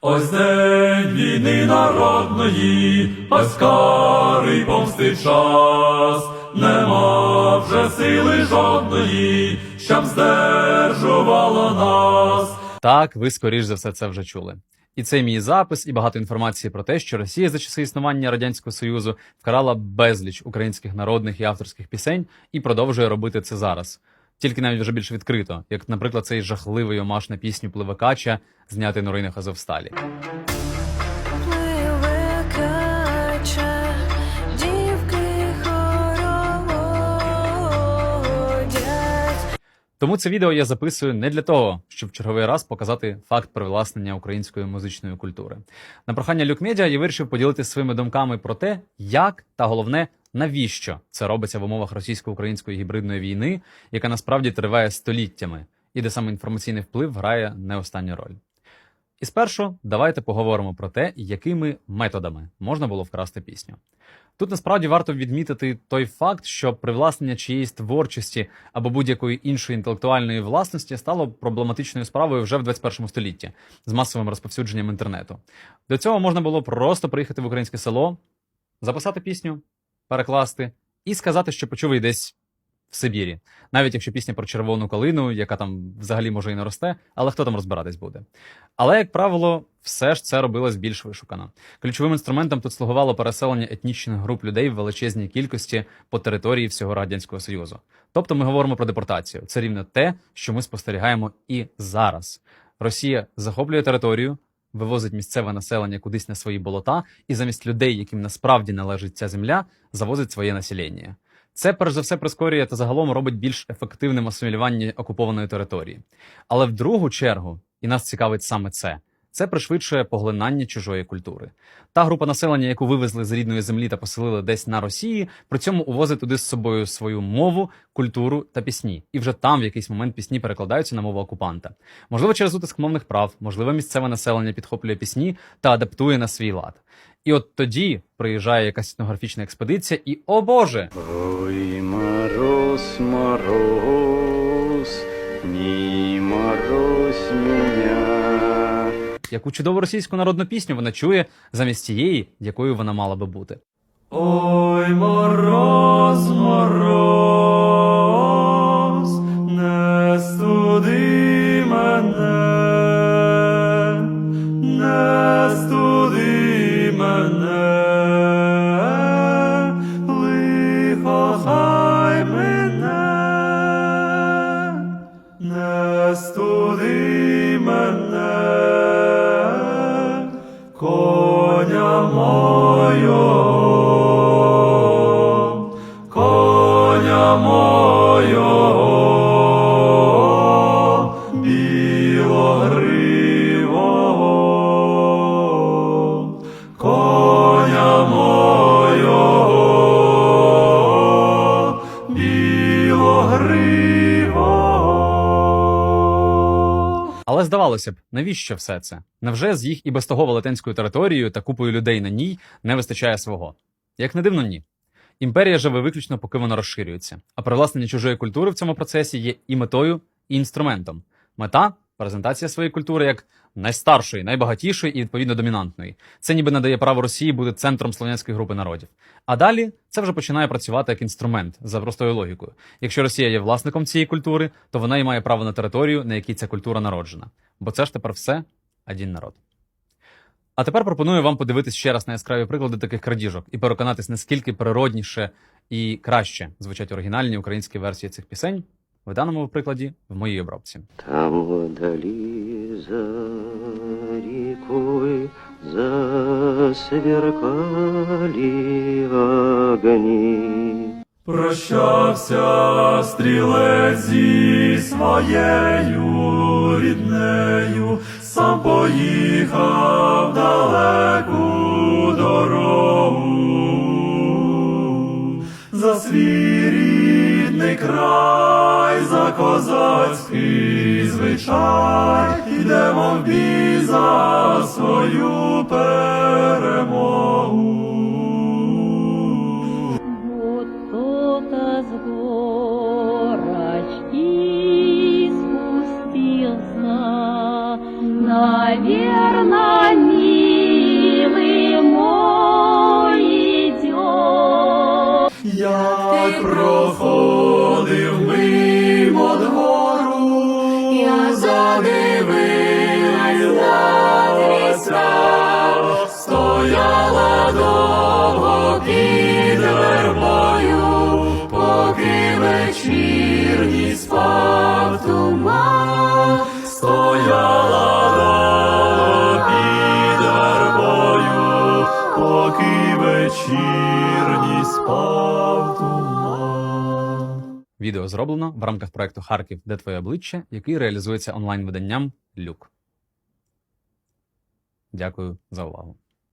Ось день війни народної, ось карий помсти час, нема вже сили жодної, щоб здержувала нас. Так, ви скоріш за все це вже чули. І це мій запис, і багато інформації про те, що Росія за часи існування радянського союзу вкрала безліч українських народних і авторських пісень і продовжує робити це зараз. Тільки навіть вже більш відкрито, як, наприклад, цей жахливий омаш на пісню Пливакача, знятий на руїнах Азовсталі. Тому це відео я записую не для того, щоб в черговий раз показати факт привласнення української музичної культури. На прохання Люкмедіа я вирішив поділитися своїми думками про те, як та головне, навіщо це робиться в умовах російсько-української гібридної війни, яка насправді триває століттями, і де саме інформаційний вплив грає не останню роль. І спершу давайте поговоримо про те, якими методами можна було вкрасти пісню. Тут насправді варто відмітити той факт, що привласнення чиєїсь творчості або будь-якої іншої інтелектуальної власності стало проблематичною справою вже в 21 столітті з масовим розповсюдженням інтернету. До цього можна було просто приїхати в українське село, записати пісню, перекласти і сказати, що почув її десь в Сибірі, навіть якщо пісня про червону калину, яка там взагалі може і не росте, але хто там розбиратись буде. Але, як правило, все ж це робилось більш вишукано. Ключовим інструментом тут слугувало переселення етнічних груп людей в величезній кількості по території всього радянського союзу. Тобто ми говоримо про депортацію. Це рівно те, що ми спостерігаємо і зараз. Росія захоплює територію, вивозить місцеве населення кудись на свої болота, і замість людей, яким насправді належить ця земля, завозить своє населення. Це перш за все прискорює та загалом робить більш ефективним асимілювання окупованої території. Але в другу чергу, і нас цікавить саме це. Це пришвидшує поглинання чужої культури. Та група населення, яку вивезли з рідної землі та поселили десь на Росії, при цьому увозить туди з собою свою мову, культуру та пісні. І вже там в якийсь момент пісні перекладаються на мову окупанта. Можливо, через утиск мовних прав, можливо, місцеве населення підхоплює пісні та адаптує на свій лад. І от тоді приїжджає якась етнографічна експедиція, і о Боже! Ой, мороз, мороз, не морозь меня. Яку чудову російську народну пісню вона чує замість тієї, якою вона мала би бути. Ой, мороз, мороз, здавалося б, навіщо все це? Невже з їх і без того велетенською територією та купою людей на ній не вистачає свого? Як не дивно, ні. Імперія живе виключно, поки вона розширюється, а привласнення чужої культури в цьому процесі є і метою, і інструментом. Мета презентація своєї культури як найстаршої, найбагатішої і відповідно домінантної. Це ніби надає право Росії бути центром слов'янської групи народів. А далі це вже починає працювати як інструмент за простою логікою. Якщо Росія є власником цієї культури, то вона і має право на територію, на якій ця культура народжена. Бо це ж тепер все один народ. А тепер пропоную вам подивитись ще раз на яскраві приклади таких крадіжок і переконатись, наскільки природніше і краще звучать оригінальні українські версії цих пісень в даному прикладі в моїй обробці. Там вдали за рекой засверкали огни. Прощався стрілець зі своєю ріднею, сам поїхав далеку дорогу. За свій рідний край, Дай за козацький звичай, ідемо в бій за свою перемогу. Кто-то з. Я прохожу. Стояла довго під вербою, поки вечірній спав туман, стояла довго під вербою, поки вечірній спав туман. Відео зроблено в рамках проекту Харків, де твоє обличчя, який реалізується онлайн виданням Люк. Дякую за увагу.